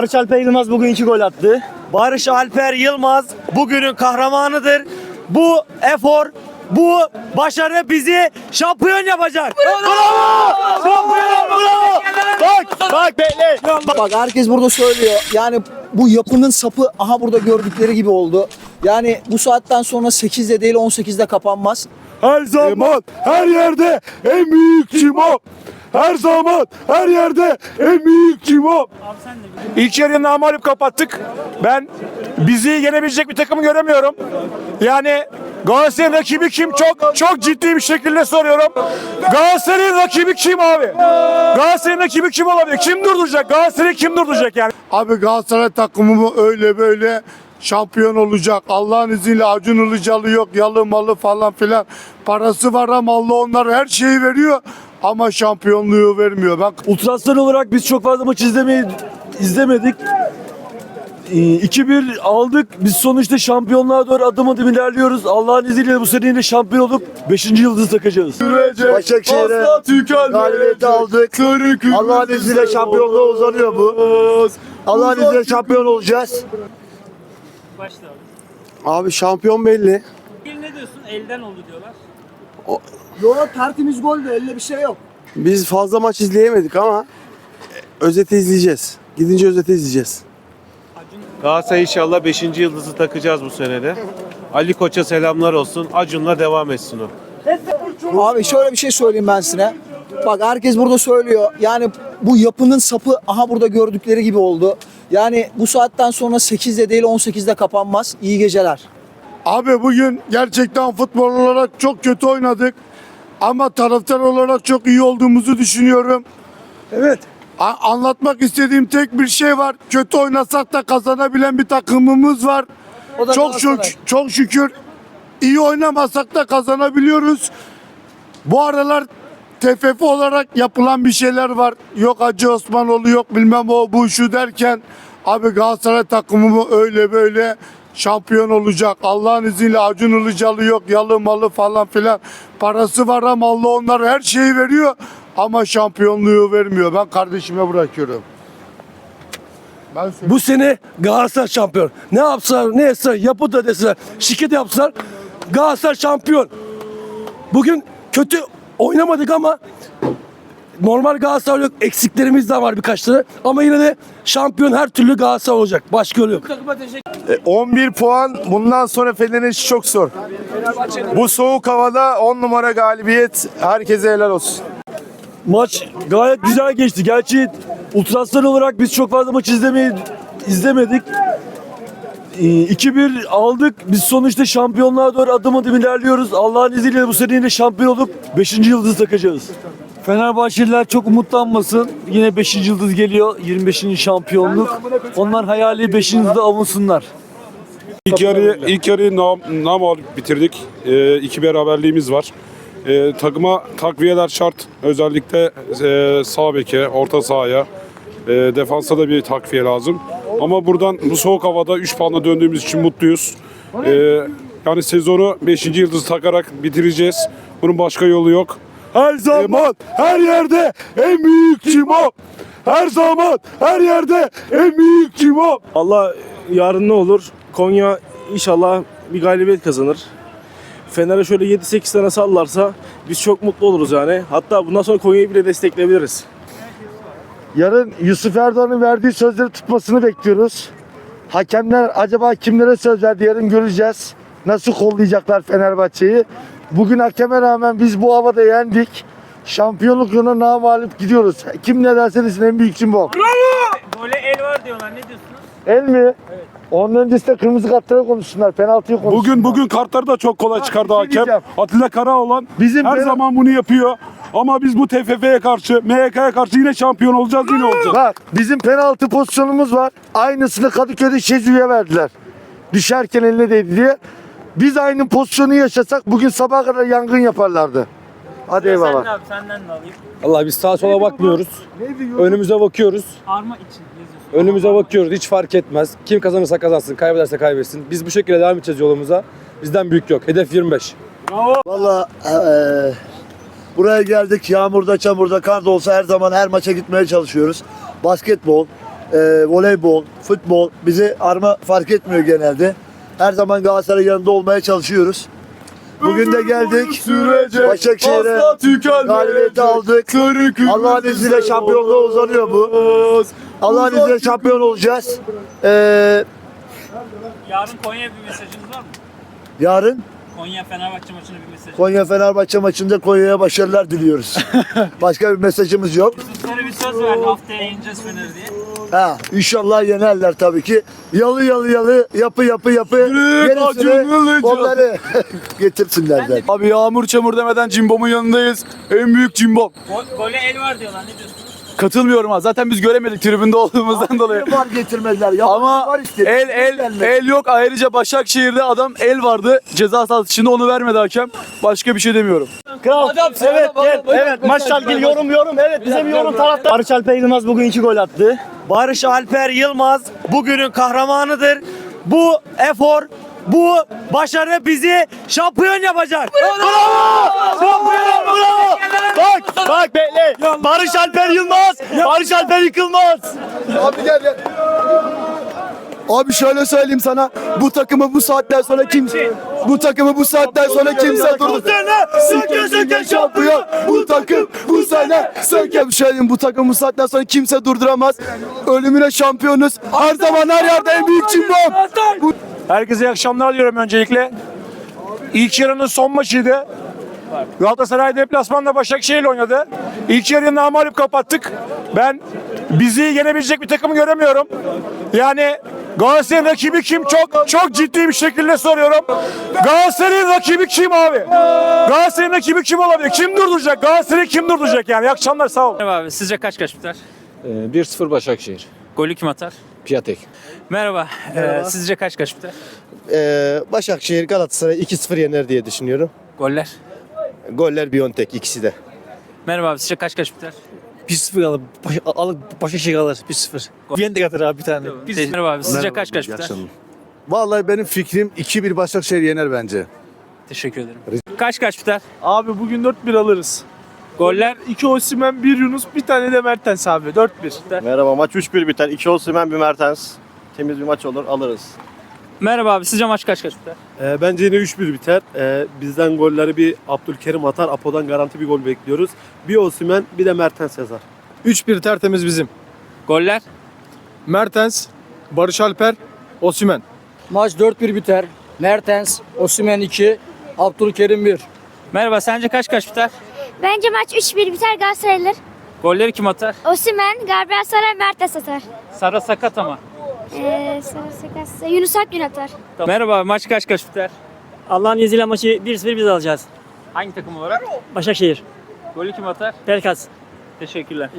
Barış Alper Yılmaz bugün iki gol attı. Barış Alper Yılmaz bugünün kahramanıdır. Bu efor, bu başarı bizi şampiyon yapacak. Bravo! Şampiyon bravo! Bak, bak bekle. Bak herkes burada söylüyor. Yani bu yapının sapı aha burada gördükleri gibi oldu. Yani bu saatten sonra 8'de değil 18'de kapanmaz. Her zaman, her yerde en büyük kim o? Her zaman, her yerde en büyük o? İlk yarıyı namalip kapattık. Ben bizi yenebilecek bir takımı göremiyorum. Yani Galatasaray'ın rakibi kim? Çok çok ciddi bir şekilde soruyorum. Galatasaray'ın rakibi kim abi? Galatasaray'ın rakibi kim olabilir? Kim durduracak? Galatasaray'ı kim durduracak yani? Abi Galatasaray takımı öyle böyle şampiyon olacak. Allah'ın izniyle Acun Ilıcalı yok, yalı malı falan filan. Parası var ama Allah onlara her şeyi veriyor ama şampiyonluğu vermiyor. Ben Ultraslar olarak biz çok fazla maç izlemeyi izlemedik. Ee, 2-1 aldık. Biz sonuçta şampiyonluğa doğru adım adım ilerliyoruz. Allah'ın izniyle bu sene yine şampiyon olup 5. yıldızı takacağız. Başakşehir'e galibiyeti aldık. Allah'ın izniyle şampiyonluğa uzanıyor bu. Allah'ın izniyle şampiyon olacağız. Başla abi. Abi şampiyon belli. Bir ne diyorsun? Elden oldu diyorlar. Yola tertemiz gol de elde bir şey yok. Biz fazla maç izleyemedik ama özeti izleyeceğiz. Gidince özeti izleyeceğiz. Galatasaray inşallah 5. yıldızı takacağız bu senede. Ali Koç'a selamlar olsun. Acun'la devam etsin o. Abi şöyle bir şey söyleyeyim ben size. Bak herkes burada söylüyor. Yani bu yapının sapı aha burada gördükleri gibi oldu. Yani bu saatten sonra 8'de değil 18'de kapanmaz. İyi geceler. Abi bugün gerçekten futbol olarak çok kötü oynadık. Ama taraftar olarak çok iyi olduğumuzu düşünüyorum. Evet. A- anlatmak istediğim tek bir şey var. Kötü oynasak da kazanabilen bir takımımız var. O da Çok şükür, çok şükür iyi oynamasak da kazanabiliyoruz. Bu aralar TFF olarak yapılan bir şeyler var. Yok Hacı Osmanoğlu yok bilmem o bu şu derken abi Galatasaray takımı öyle böyle şampiyon olacak. Allah'ın izniyle Acun Ilıcalı yok yalı malı falan filan. Parası var ama Allah onlara her şeyi veriyor ama şampiyonluğu vermiyor. Ben kardeşime bırakıyorum. Ben. Bu sene Galatasaray şampiyon. Ne yapsalar, ne etseler, yapı da deseler, şirket yapsalar Galatasaray şampiyon. Bugün kötü oynamadık ama normal Galatasaray yok. Eksiklerimiz de var birkaç tane. Ama yine de şampiyon her türlü Galatasaray olacak. Başka yolu yok. 11 puan bundan sonra Fener'in işi çok zor. Bu soğuk havada 10 numara galibiyet herkese helal olsun. Maç gayet güzel geçti. Gerçi Ultraslar olarak biz çok fazla maç izlemeyi izlemedik. Ee, 2-1 aldık. Biz sonuçta şampiyonluğa doğru adım adım ilerliyoruz. Allah'ın izniyle bu sene yine şampiyon olup 5. yıldızı takacağız. Fenerbahçeliler çok umutlanmasın. Yine 5. yıldız geliyor. 25. şampiyonluk. Onlar hayali 5. yıldızda avunsunlar. İlk yarıyı ilk yarıyı nam, namalip bitirdik. Ee, iki beraberliğimiz var. Ee, takıma takviyeler şart. Özellikle e, sağ beke, orta sahaya, e, defansa da bir takviye lazım. Ama buradan bu soğuk havada 3 puanla döndüğümüz için mutluyuz. Ee, yani sezonu 5. yıldızı takarak bitireceğiz. Bunun başka yolu yok. Her zaman, her yerde en büyük kim o? Her zaman, her yerde en büyük kim o? Allah yarın ne olur? Konya inşallah bir galibiyet kazanır. Fener'e şöyle 7-8 tane sallarsa biz çok mutlu oluruz yani. Hatta bundan sonra Konya'yı bile destekleyebiliriz. Yarın Yusuf Erdoğan'ın verdiği sözleri tutmasını bekliyoruz. Hakemler acaba kimlere söz verdi yarın göreceğiz. Nasıl kollayacaklar Fenerbahçe'yi. Bugün hakeme rağmen biz bu havada yendik. Şampiyonluk yoluna namalip gidiyoruz. Kim ne derse desin en büyük kim bu. Gole el var diyorlar. Ne diyorsunuz? El mi? Onun öncesinde kırmızı kartları konuşsunlar. Penaltıyı konuşsunlar. Bugün bugün kartları da çok kolay çıkardı şey hakem. Atilla Karaoğlan Bizim her Fener- zaman bunu yapıyor. Ama biz bu TFF'ye karşı, MHK'ya karşı yine şampiyon olacağız, yine olacağız. Bak bizim penaltı pozisyonumuz var. Aynısını Kadıköy'de Şezu'ya verdiler. Düşerken eline değdi diye. Biz aynı pozisyonu yaşasak bugün sabaha kadar yangın yaparlardı. Hadi Sen eyvallah. de abi senden de alayım. Allah biz sağa sola bakmıyoruz. Önümüze bakıyoruz. Arma için yazıyorsun. Önümüze bakıyoruz. Hiç fark etmez. Kim kazanırsa kazansın, kaybederse kaybetsin. Biz bu şekilde devam edeceğiz yolumuza. Bizden büyük yok. Hedef 25. Valla eee, buraya geldik. Yağmurda, çamurda, kar da olsa her zaman her maça gitmeye çalışıyoruz. Basketbol, e, voleybol, futbol bizi arma fark etmiyor genelde. Her zaman Galatasaray yanında olmaya çalışıyoruz. Bugün de geldik. Başakşehir'e galibiyeti aldık. Allah'ın izniyle şampiyonluğa uzanıyor bu. Allah'ın izniyle şampiyon olacağız. Ee, Yarın Konya'ya bir mesajınız var mı? yarın Konya Fenerbahçe maçına bir mesaj. Konya Fenerbahçe maçında Konya'ya başarılar diliyoruz. Başka bir mesajımız yok. Yusuflara bir söz verdi haftaya yeneceğiz Fener'i diye. Ha, inşallah yenerler tabii ki. Yalı yalı yalı, yapı yapı yapı. Onları getirsinler de. Abi yağmur çamur demeden Cimbom'un yanındayız. En büyük Cimbom. Gol, gole el var diyorlar ne diyorsunuz? Katılmıyorum ha. Zaten biz göremedik tribünde olduğumuzdan dolayı. Var getirmediler. Ya, Ama var işte. el el el yok. Ayrıca Başakşehir'de adam el vardı. Ceza sahası içinde onu vermedi hakem. Başka bir şey demiyorum. Evet, evet, evet. Maçla ilgili yorum yorum. Evet, bize bir yorum taraftar. Barış Alper Yılmaz bugün iki gol attı. Barış Alper Yılmaz bugünün kahramanıdır. Bu efor, bu başarı bizi şampiyon yapacak. Bravo! Şampiyon bravo! Bak, bak bekle. Barış Alper Yılmaz, Barış Alper yıkılmaz. Abi gel gel. Abi şöyle söyleyeyim sana. Bu takımı bu saatten sonra kimse bu takımı bu saatten sonra kimse durdur. Söke söke şampiyon. Bu takım bu sene söke söyleyeyim bu takım bu saatten sonra kimse durduramaz. Ölümüne şampiyonuz. Her zaman her yerde en büyük cimbom. Herkese iyi akşamlar diyorum öncelikle. İlk yarının son maçıydı. Galatasaray deplasmanda Başakşehir oynadı. İlk yarıyı namalip kapattık. Ben bizi yenebilecek bir takım göremiyorum. Yani Galatasaray'ın rakibi kim? Çok çok ciddi bir şekilde soruyorum. Galatasaray'ın rakibi kim abi? Galatasaray'ın rakibi kim olabilir? Kim durduracak? Galatasaray'ı kim durduracak yani? İyi akşamlar sağ olun. Merhaba abi sizce kaç kaç biter? 1-0 Başakşehir. Golü kim atar? Piatek. Merhaba e, sizce kaç kaç biter? Ee, Başakşehir Galatasaray 2-0 yener diye düşünüyorum. Goller. Goller Biontek ikisi de. Merhaba abi sizce kaç kaç biter? 1-0 alır. Baş, alır Başakşehir alır 1-0. Yendik atar abi bir tane. Merhaba abi sizce kaç kaç biter? Vallahi benim fikrim 2-1 Başakşehir yener bence. Teşekkür ederim. Kaç kaç biter? Abi bugün 4-1 alırız. Goller. 2 Osimhen, 1 Yunus, bir tane de Mertens abi. 4-1. Merhaba maç 3-1 biter. 2 Osimhen bir Mertens. Temiz bir maç olur alırız. Merhaba abi sizce maç kaç kaç biter? Ee, bence yine 3-1 biter. Ee, bizden golleri bir Abdülkerim atar. Apo'dan garanti bir gol bekliyoruz. Bir Osimhen bir de Mertens yazar. 3-1 tertemiz bizim. Goller. Mertens, Barış Alper, Osimhen. Maç 4-1 biter. Mertens, Osimhen 2, Abdülkerim 1. Merhaba sence kaç kaç biter? Bence maç 3-1 biter Galatasaraylı. Golleri kim atar? Osimhen, Gabriel Sara, Mertes atar. Sara sakat ama. Ee, Sara Sakatsa, Yunus Akgün atar. Merhaba maç kaç kaç biter? Allah'ın izniyle maçı 1-0 biz alacağız. Hangi takım olarak? Başakşehir. Golü kim atar? Pelkas. Teşekkürler.